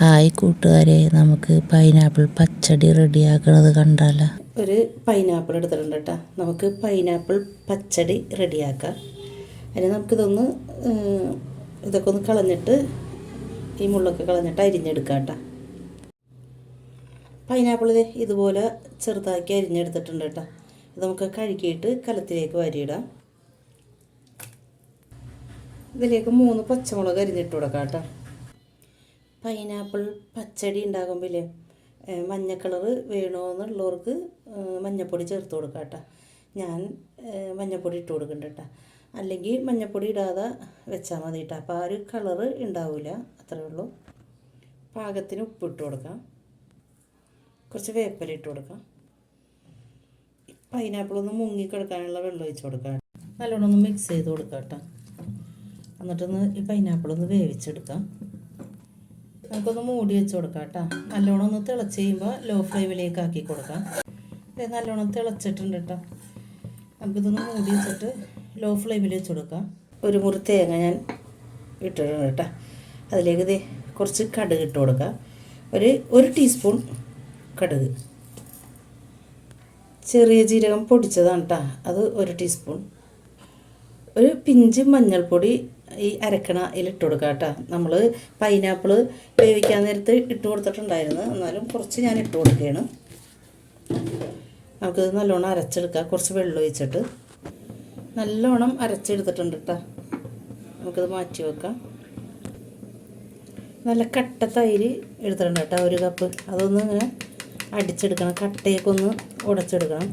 Hi കൂട്ടുകാരെ നമുക്ക് pineapple പച്ചടി റെഡിയാക്കണത് കണ്ടാല? ഒരു പൈനാപ്പിൾ എടുത്തിട്ടുണ്ട് കേട്ടോ. നമുക്ക് പൈനാപ്പിൾ പച്ചടി റെഡിയാക്കാം. അതിന് നമുക്കിതൊന്ന് ഇതൊക്കെ ഒന്ന് കളഞ്ഞിട്ട് ഈ മുള്ളൊക്കെ കളഞ്ഞിട്ട് അരിഞ്ഞെടുക്കാം കേട്ടോ. പൈനാപ്പിൾ ഇതുപോലെ ചെറുതാക്കി അരിഞ്ഞെടുത്തിട്ടുണ്ട് കേട്ടോ. ഇത് നമുക്ക് കഴുകിയിട്ട് കലത്തിലേക്ക് വരിയിടാം. ഇതിലേക്ക് മൂന്ന് പച്ചമുളക് അരിഞ്ഞിട്ട് കൊടുക്കാം കേട്ടോ. പൈനാപ്പിൾ പച്ചടി ഉണ്ടാകുമ്പോഴേ മഞ്ഞ കളറ് വേണമെന്നുള്ളവർക്ക് മഞ്ഞൾപ്പൊടി ചേർത്ത് കൊടുക്കാം കേട്ടോ. ഞാൻ മഞ്ഞൾപ്പൊടി ഇട്ട് കൊടുക്കുന്നുണ്ട് കേട്ടോ. അല്ലെങ്കിൽ മഞ്ഞപ്പൊടി ഇടാതെ വെച്ചാൽ മതി കേട്ടോ. അപ്പോൾ ആ ഒരു കളറ് ഉണ്ടാവില്ല അത്രേ ഉള്ളൂ. പാകത്തിന് ഉപ്പിട്ട് കൊടുക്കാം. കുറച്ച് വേപ്പില ഇട്ട് കൊടുക്കാം. പൈനാപ്പിൾ ഒന്ന് മുങ്ങി കിടക്കാനുള്ള വെള്ളം ഒഴിച്ച് കൊടുക്കാം നല്ലോണം ഒന്ന് മിക്സ് ചെയ്ത് കൊടുക്കാം കേട്ടോ. എന്നിട്ടൊന്ന് ഈ പൈനാപ്പിൾ ഒന്ന് വേവിച്ചെടുക്കാം. നമുക്കൊന്ന് മൂടി വെച്ച് കൊടുക്കാം കേട്ടോ. നല്ലോണം ഒന്ന് തിളച്ച് കഴിയുമ്പോൾ ലോ ഫ്ലെയിമിലേക്ക് ആക്കി കൊടുക്കാം. നല്ലോണം തിളച്ചിട്ടുണ്ട് കേട്ടോ. നമുക്കിതൊന്ന് മൂടി വെച്ചിട്ട് ലോ ഫ്ലെയിമിൽ വെച്ച് കൊടുക്കാം. ഒരു മുറി തേങ്ങ ഞാൻ ഇട്ടിട്ടുണ്ട് കേട്ടോ. അതിലേക്ക് ഇത് കുറച്ച് കടുക് ഇട്ട് കൊടുക്കാം. ഒരു ഒരു ടീസ്പൂൺ കടുക്. ചെറിയ ജീരകം പൊടിച്ചതാണ് കേട്ടോ. അത് ഒരു ടീസ്പൂൺ ഒരു പിഞ്ച് മഞ്ഞൾപ്പൊടി ഈ അരക്കണ ഇലിട്ട് കൊടുക്കുക കേട്ടോ. നമ്മൾ പൈനാപ്പിൾ വേവിക്കാൻ നേരത്ത് ഇട്ട് കൊടുത്തിട്ടുണ്ടായിരുന്നു. എന്നാലും കുറച്ച് ഞാൻ ഇട്ട് കൊടുക്കുകയാണ്. നമുക്കിത് നല്ലോണം അരച്ചെടുക്കാം. കുറച്ച് വെള്ളം ഒഴിച്ചിട്ട്. നല്ലോണം അരച്ചെടുത്തിട്ടുണ്ട് കേട്ടോ. നമുക്കിത് മാറ്റി വെക്കാം. നല്ല കട്ട തൈര് എടുത്തിട്ടുണ്ട് കേട്ടോ ഒരു കപ്പ് അതൊന്ന് ഇങ്ങനെ അടിച്ചെടുക്കണം. കട്ടയൊക്കെ ഒന്ന് ഉടച്ചെടുക്കണം.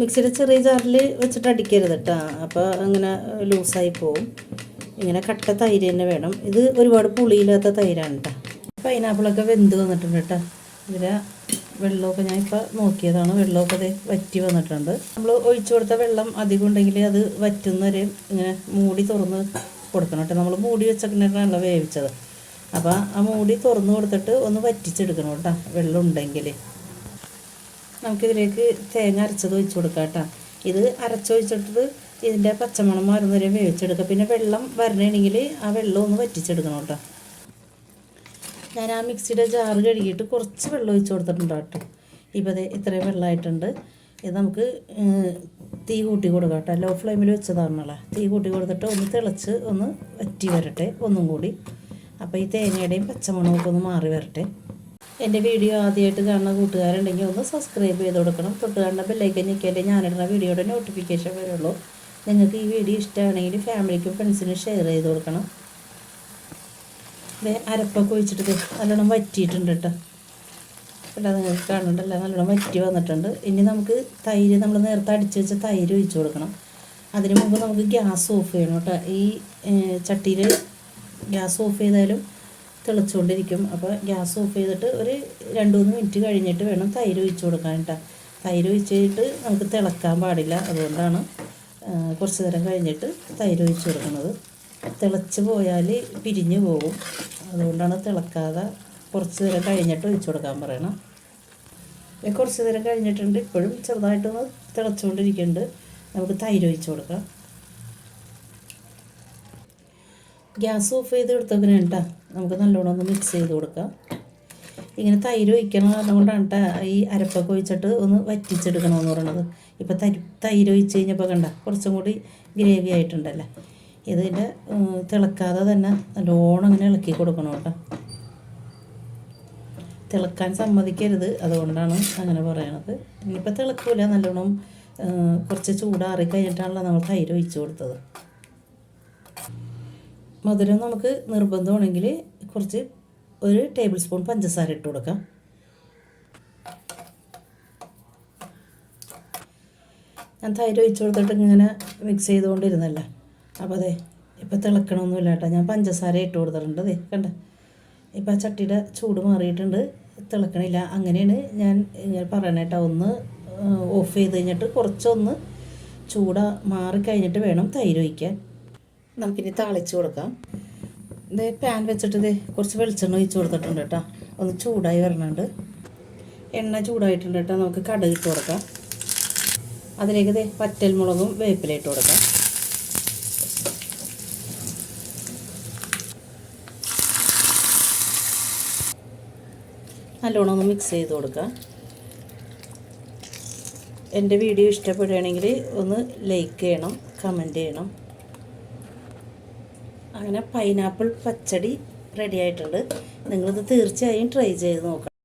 മിക്സിയുടെ ചെറിയ ജാറിൽ വെച്ചിട്ട് അടിക്കരുത് കേട്ടോ. അപ്പോൾ അങ്ങനെ ലൂസായി പോവും. ഇങ്ങനെ കട്ട തൈര് തന്നെ വേണം. ഇത് ഒരുപാട് പുളിയില്ലാത്ത തൈരാണ് കേട്ടോ പൈനാപ്പിളൊക്കെ വെന്ത് വന്നിട്ടുണ്ട് കേട്ടോ ഇതിലെ വെള്ളമൊക്കെ ഞാൻ ഇപ്പോൾ നോക്കിയതാണ്. വെള്ളമൊക്കെ അത് വറ്റി വന്നിട്ടുണ്ട്. നമ്മൾ ഒഴിച്ചു കൊടുത്ത വെള്ളം അധികം ഉണ്ടെങ്കിൽ അത് വറ്റുന്നവരെ ഇങ്ങനെ മൂടി തുറന്ന് കൊടുക്കണം കേട്ടോ നമ്മൾ മൂടി വെച്ചിട്ടാണല്ലോ വേവിച്ചത്. അപ്പോൾ ആ മൂടി തുറന്ന് കൊടുത്തിട്ട് ഒന്ന് വറ്റിച്ചെടുക്കണം കേട്ടോ വെള്ളം ഉണ്ടെങ്കിൽ നമുക്കിതിലേക്ക് തേങ്ങ അരച്ചത് ഒഴിച്ചു കൊടുക്കാം കേട്ടോ ഇത് അരച്ചൊഴിച്ചിട്ട് ഇതിന്റെ പച്ചമണം മാറുന്നവരെ വേവിച്ചെടുക്കുക. പിന്നെ വെള്ളം വരണമെങ്കിൽ ആ വെള്ളം ഒന്ന് വറ്റിച്ചെടുക്കണം കേട്ടോ. ഞാൻ ആ മിക്സിയുടെ ജാറ് കഴുകിയിട്ട് കുറച്ച് വെള്ളം ഒഴിച്ച് കൊടുത്തിട്ടുണ്ട് കേട്ടോ. ഇപ്പോൾ അത് ഇത്രയും വെള്ളമായിട്ടുണ്ട്. ഇത് നമുക്ക് തീ കൂട്ടി കൊടുക്കാം കേട്ടോ. ലോ ഫ്ലെയിമിൽ വെച്ചതാണല്ലോ തീ കൂട്ടി കൊടുത്തിട്ട് ഒന്ന് തിളച്ച് ഒന്ന് വറ്റി വരട്ടെ ഒന്നും കൂടി. അപ്പോൾ ഈ തേങ്ങയുടെയും പച്ചമണമൊക്കെ ഒന്ന് മാറി വരട്ടെ. എന്റെ വീഡിയോ ആദ്യമായിട്ട് കാണുന്ന കൂട്ടുകാരുണ്ടെങ്കിൽ ഒന്ന് സബ്സ്ക്രൈബ് ചെയ്ത് കൊടുക്കണം. തൊട്ട് കാണുന്ന ബെല്ലൈക്കൻ ഞെക്കിയാലേ ഞാനിടുന്ന വീഡിയോയുടെ നോട്ടിഫിക്കേഷൻ വരുള്ളൂ. നിങ്ങൾക്ക് ഈ വീഡിയോ ഇഷ്ടമാണെങ്കിൽ ഫാമിലിക്കും ഫ്രണ്ട്സിനും ഷെയർ ചെയ്ത് കൊടുക്കണം. അതെ അരപ്പൊക്കെ ഒഴിച്ചിട്ട് നല്ലോണം വറ്റിയിട്ടുണ്ട് കേട്ടോ. അല്ല നിങ്ങൾക്ക് കാണുന്നുണ്ടല്ലോ? നല്ലോണം വറ്റി വന്നിട്ടുണ്ട്. ഇനി നമുക്ക് തൈര് നമ്മൾ നേരത്തെ അടിച്ച് വെച്ച തൈര് ഒഴിച്ച് കൊടുക്കണം. അതിന് മുമ്പ് നമുക്ക് ഗ്യാസ് ഓഫ് ചെയ്യണം കേട്ടോ. ഈ ചട്ടിയിൽ ഗ്യാസ് ഓഫ് ചെയ്താലും തിളച്ചുകൊണ്ടിരിക്കും അപ്പോൾ ഗ്യാസ് ഓഫ് ചെയ്തിട്ട് ഒരു രണ്ട് മൂന്ന് മിനിറ്റ് കഴിഞ്ഞിട്ട് വേണം തൈര് ഒഴിച്ചു കൊടുക്കാൻ കേട്ടോ. തൈര് ഒഴിച്ചിട്ട് നമുക്ക് തിളക്കാൻ പാടില്ല. അതുകൊണ്ടാണ് കുറച്ച് നേരം കഴിഞ്ഞിട്ട് തൈര് ഒഴിച്ച് കൊടുക്കുന്നത്. തിളച്ച് പോയാൽ പിരിഞ്ഞു പോകും. അതുകൊണ്ടാണ് തിളക്കാതെ കുറച്ച് നേരം കഴിഞ്ഞിട്ട് ഒഴിച്ച് കൊടുക്കാൻ പറയണം. കുറച്ച് നേരം കഴിഞ്ഞിട്ടുണ്ട്. ഇപ്പോഴും ചെറുതായിട്ടൊന്ന് തിളച്ചുകൊണ്ടിരിക്കുന്നുണ്ട്. നമുക്ക് തൈര് ഒഴിച്ച് കൊടുക്കാം. ഗ്യാസ് ഓഫ് ചെയ്ത് എടുത്തതിന് കേട്ടോ നമുക്ക് നല്ലോണം ഒന്ന് മിക്സ് ചെയ്ത് കൊടുക്കാം. ഇങ്ങനെ തൈര് ഒഴിക്കണം അതുകൊണ്ടാണ് ഈ അരപ്പൊക്കെ ഒഴിച്ചിട്ട് ഒന്ന് വറ്റിച്ചെടുക്കണമെന്ന് പറയണത് ഇപ്പോൾ തരി തൈര് ഒഴിച്ച് കഴിഞ്ഞപ്പോൾ കണ്ട കുറച്ചും കൂടി ഗ്രേവി ആയിട്ടുണ്ടല്ലേ? ഇതിന്റെ തിളക്കാതെ തന്നെ നല്ലോണം ഇങ്ങനെ ഇളക്കി കൊടുക്കണം കേട്ടോ. തിളക്കാൻ സമ്മതിക്കരുത് അതുകൊണ്ടാണ് അങ്ങനെ പറയണത്. ഇനിയിപ്പോൾ തിളക്കൂല നല്ലോണം കുറച്ച് ചൂടാറി കഴിഞ്ഞിട്ടാണല്ലോ നമ്മൾ തൈര് ഒഴിച്ച് കൊടുത്തത്. മധുരം നമുക്ക് നിർബന്ധമാണെങ്കിൽ കുറച്ച് ഒരു ടേബിൾ സ്പൂൺ പഞ്ചസാര ഇട്ട് കൊടുക്കാം. ഞാൻ തൈര് ഒഴിച്ചു കൊടുത്തിട്ട് ഇങ്ങനെ മിക്സ് ചെയ്തുകൊണ്ടിരുന്നല്ല? അപ്പോൾ അതെ ഇപ്പം തിളക്കണമൊന്നുമില്ല കേട്ടോ. ഞാൻ പഞ്ചസാര ഇട്ട് കൊടുത്തിട്ടുണ്ട് അതെ കണ്ട? ഇപ്പം ആ ചട്ടിയുടെ ചൂട് മാറിയിട്ടുണ്ട്. തിളക്കണില്ല. അങ്ങനെയാണ് ഞാൻ ഇങ്ങനെ പറയണേട്ടാ ഒന്ന് ഓഫ് ചെയ്ത് കഴിഞ്ഞിട്ട് കുറച്ചൊന്ന് ചൂട മാറിക്കഴിഞ്ഞിട്ട് വേണം തൈര് ഒഴിക്കാൻ. നമുക്കിനി താളിച്ച് കൊടുക്കാം. ഇത് പാൻ വെച്ചിട്ട് ഇത് കുറച്ച് വെളിച്ചെണ്ണ ഒഴിച്ച് കൊടുത്തിട്ടുണ്ട് കേട്ടോ. ഒന്ന് ചൂടായി വരണുണ്ട്. എണ്ണ ചൂടായിട്ടുണ്ട് കേട്ടോ. നമുക്ക് കടുക് ഇട്ട് കൊടുക്കാം. അതിലേക്ക് ഇത് പറ്റൽമുളകും വേപ്പില ഇട്ട് കൊടുക്കാം. നല്ലോണം ഒന്ന് മിക്സ് ചെയ്ത് കൊടുക്കാം. എന്റെ വീഡിയോ ഇഷ്ടപ്പെടുകയാണെങ്കിൽ ഒന്ന് ലൈക്ക് ചെയ്യണം കമന്റ് ചെയ്യണം. അങ്ങനെ പൈനാപ്പിൾ പച്ചടി റെഡി ആയിട്ടുണ്ട്. നിങ്ങളിത് തീർച്ചയായും ട്രൈ ചെയ്ത് നോക്കണം.